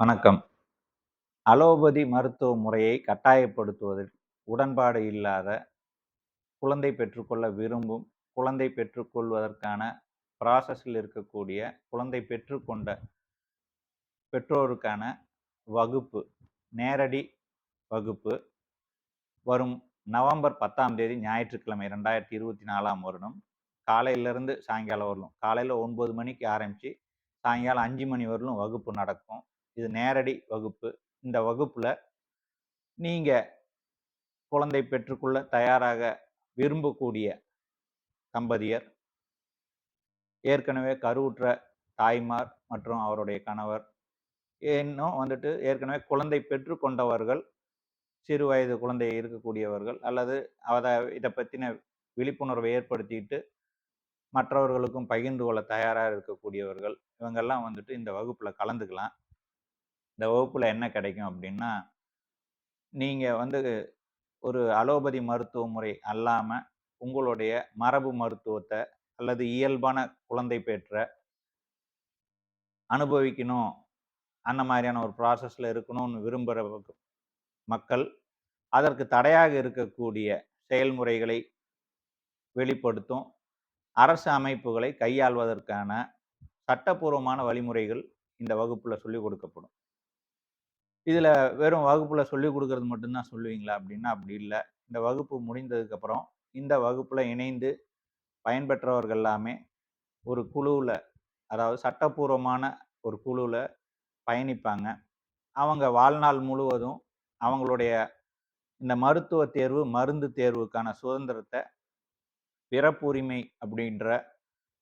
வணக்கம். அலோபதி மருத்துவ முறையை கட்டாயப்படுத்துவதில் உடன்பாடு இல்லாத குழந்தை பெற்றுக்கொள்ள விரும்பும் குழந்தை பெற்றுக்கொள்வதற்கான ப்ராசஸில் இருக்கக்கூடிய குழந்தை பெற்றுக்கொண்ட பெற்றோருக்கான வகுப்பு நேரடி வகுப்பு வரும் நவம்பர் பத்தாம் தேதி ஞாயிற்றுக்கிழமை ரெண்டாயிரத்தி இருபத்தி நாலாம் வருடம். காலையிலேருந்து சாயங்காலம் வரலும் காலையில் ஒன்பது மணிக்கு ஆரம்பித்து சாயங்காலம் அஞ்சு மணி வரலும் வகுப்பு நடக்கும். இது நேரடி வகுப்பு. இந்த வகுப்பில் நீங்கள் குழந்தை பெற்றுக்கொள்ள தயாராக விரும்பக்கூடிய தம்பதியர் ஏற்கனவே கருவுற்ற தாய்மார் மற்றும் அவருடைய கணவர் இன்னும் வந்துட்டு ஏற்கனவே குழந்தை பெற்றுக்கொண்டவர்கள் சிறு வயது குழந்தை இருக்கக்கூடியவர்கள் அல்லது அதை இதை பற்றின விழிப்புணர்வை ஏற்படுத்திட்டு மற்றவர்களுக்கும் பகிர்ந்து கொள்ள தயாராக இருக்கக்கூடியவர்கள் இவங்கெல்லாம் வந்துட்டு இந்த வகுப்பில் கலந்துக்கலாம். இந்த வகுப்பில் என்ன கிடைக்கும் அப்படின்னா நீங்கள் வந்து ஒரு அலோபதி மருத்துவ முறை அல்லாமல் உங்களுடைய மரபு மருத்துவத்தை அல்லது இயல்பான குழந்தை பெற்ற அனுபவிக்கணும். அந்த மாதிரியான ஒரு ப்ராசஸில் இருக்கணும்னு விரும்புகிற மக்கள் அதற்கு தடையாக இருக்கக்கூடிய செயல்முறைகளை வெளிப்படுத்தும். அரசு அமைப்புகளை கையாள்வதற்கான சட்டப்பூர்வமான வழிமுறைகள் இந்த வகுப்பில் சொல்லிக் கொடுக்கப்படும். இதில் வெறும் வகுப்பில் சொல்லிக் கொடுக்கறது மட்டும்தான் சொல்லுவீங்களா? அப்படின்னா அப்படி இல்லை. இந்த வகுப்பு முடிந்ததுக்கப்புறம் இந்த வகுப்பில் இணைந்து பயன்பெற்றவர்கள் எல்லாமே ஒரு குழுவில் அதாவது சட்டப்பூர்வமான ஒரு குழுவில் பயணிப்பாங்க. அவங்க வாழ்நாள் முழுவதும் அவங்களுடைய இந்த மருத்துவ தேர்வு மருந்து தேர்வுக்கான சுதந்திரத்தை பிறப்புரிமை அப்படின்ற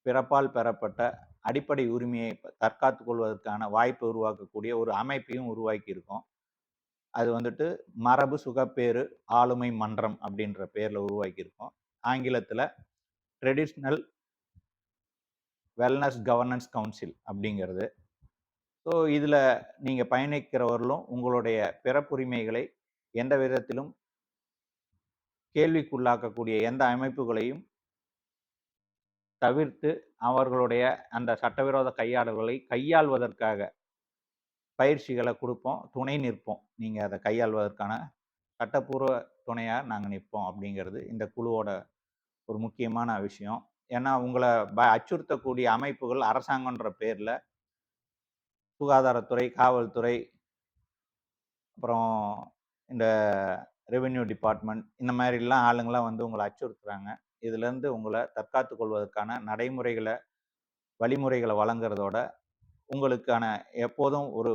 பிறப்பால் பெறப்பட்ட அடிப்படை உரிமையை தற்காத்து கொள்வதற்கான வாய்ப்பை உருவாக்கக்கூடிய ஒரு அமைப்பையும் உருவாக்கி இருக்கோம் அது வந்துட்டு மரபு சுகப்பேறு ஆளுமை மன்றம் அப்படின்ற பேரில் உருவாக்கியிருக்கோம். ஆங்கிலத்தில் ட்ரெடிஷ்னல் வெல்னஸ் கவர்னன்ஸ் கவுன்சில் அப்படிங்கிறது. ஸோ இதில் நீங்கள் பயணிக்கிறவர்களும் உங்களுடைய பிறப்புரிமைகளை எந்த விதத்திலும் கேள்விக்குள்ளாக்கக்கூடிய எந்த அமைப்புகளையும் தவிர்த்து அவர்களுடைய அந்த சட்டவிரோத கையாடல்களை கையாள்வதற்காக பயிற்சிகளை கொடுப்போம் துணை நிற்போம். நீங்கள் அதை கையாள்வதற்கான சட்டப்பூர்வ துணையாக நாங்கள் நிற்போம் அப்படிங்கிறது இந்த குழுவோட ஒரு முக்கியமான விஷயம். ஏன்னா உங்களை ப அச்சுறுத்தக்கூடிய அமைப்புகள் அரசாங்கன்ற பேரில் சுகாதாரத்துறை காவல்துறை அப்புறம் இந்த ரெவென்யூ டிபார்ட்மெண்ட் இந்த மாதிரிலாம் ஆளுங்களாம் வந்து உங்களை அச்சுறுத்துறாங்க. இதுலேருந்து உங்களை தற்காத்து கொள்வதற்கான நடைமுறைகளை வழிமுறைகளை வழங்குறதோட உங்களுக்கான எப்போதும் ஒரு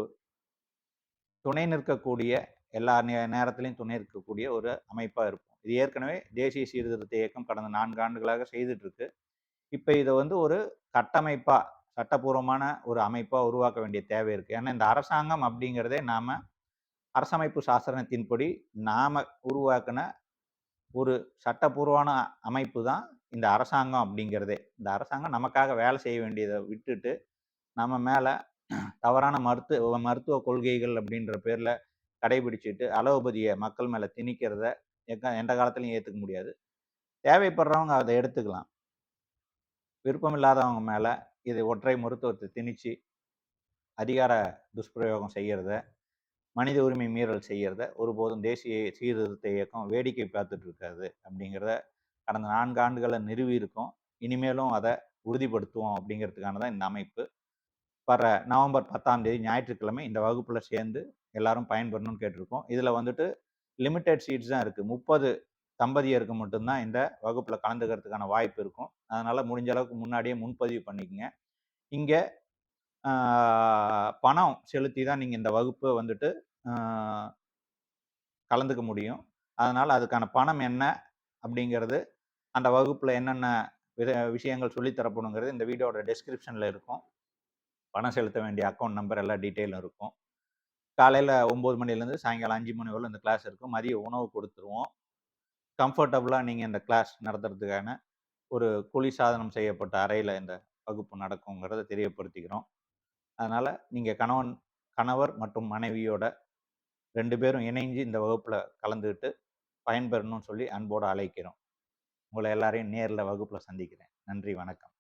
துணை நிற்கக்கூடிய எல்லா நே நேரத்திலையும் துணை இருக்கக்கூடிய ஒரு அமைப்பாக இருக்கும். இது ஏற்கனவே தேசிய சீர்திருத்த இயக்கம் கடந்த நான்கு ஆண்டுகளாக செய்துட்ருக்கு. இப்போ இதை வந்து ஒரு கட்டமைப்பாக சட்டபூர்வமான ஒரு அமைப்பாக உருவாக்க வேண்டிய தேவை இருக்குது ஏன்னா இந்த அரசாங்கம் அப்படிங்கிறதே நாம் அரசமைப்பு சாசனத்தின்படி நாம் உருவாக்கின ஒரு சட்டப்பூர்வமான அமைப்பு தான் இந்த அரசாங்கம் அப்படிங்கிறதே. இந்த அரசாங்கம் நமக்காக வேலை செய்ய வேண்டியதை விட்டுட்டு நம்ம மேலே தவறான மருத்துவ மருத்துவ கொள்கைகள் அப்படின்ற பேரில் கடைபிடிச்சிட்டு அளவுபதியை மக்கள் மேலே திணிக்கிறத எக்க எந்த காலத்துலையும் ஏற்றுக்க முடியாது. தேவைப்படுறவங்க அதை எடுத்துக்கலாம். விருப்பம் இல்லாதவங்க மேலே இது ஒற்றை மருத்துவத்தை திணிச்சு அதிகார துஷ்பிரயோகம் செய்கிறத மனித உரிமை மீறல் செய்கிறத ஒருபோதும் தேசிய சீர்திருத்த இயக்கம் வேடிக்கை பார்த்துட்டு இருக்காது அப்படிங்கிறத கடந்த நான்கு ஆண்டுகளை நிறுவி இருக்கோம் இனிமேலும் அதை உறுதிப்படுத்துவோம் அப்படிங்கிறதுக்கான தான் இந்த அமைப்பு. வர நவம்பர் பத்தாம் தேதி ஞாயிற்றுக்கிழமை இந்த வகுப்பில் சேர்ந்து எல்லாரும் பயன்பெறணும்னு கேட்டிருக்கோம். இதில் வந்துட்டு லிமிட்டெட் சீட்ஸ் தான் இருக்குது முப்பது தம்பதியருக்கு மட்டும்தான் இந்த வகுப்பில் கலந்துக்கிறதுக்கான வாய்ப்பு இருக்கும். அதனால் முடிஞ்ச அளவுக்கு முன்னாடியே முன்பதிவு பண்ணிக்கோங்க. இங்கே பணம் செலுத்தி தான் நீங்கள் இந்த வகுப்பு வந்துட்டு கலந்துக்க முடியும். அதனால் அதுக்கான பணம் என்ன அப்படிங்கிறது அந்த வகுப்பில் என்னென்ன வித விஷயங்கள் சொல்லித்தரப்படுங்கிறது இந்த வீடியோட டெஸ்கிரிப்ஷனில் இருக்கும். பணம் செலுத்த வேண்டிய அக்கௌண்ட் நம்பர் எல்லா டீட்டெயிலும் இருக்கும். காலையில் ஒம்பது மணிலேருந்து சாயங்காலம் அஞ்சு மணி வரலும் இந்த கிளாஸ் இருக்கும். மதிய உணவு கொடுத்துருவோம். கம்ஃபர்டபுளாக நீங்கள் இந்த கிளாஸ் நடத்துறதுக்கான ஒரு குழி சாதனம் செய்யப்பட்ட அறையில் இந்த வகுப்பு நடக்குங்கிறத தெரியப்படுத்திக்கிறோம். அதனால் நீங்கள் கணவன் கணவர் மற்றும் மனைவியோட ரெண்டு பேரும் இணைஞ்சு இந்த வகுப்பில் கலந்துக்கிட்டு பயன்பெறணும்னு சொல்லி அன்போடு அழைக்கிறோம். உங்களை எல்லாரையும் நேரில் வகுப்பில் சந்திக்கிறேன். நன்றி வணக்கம்.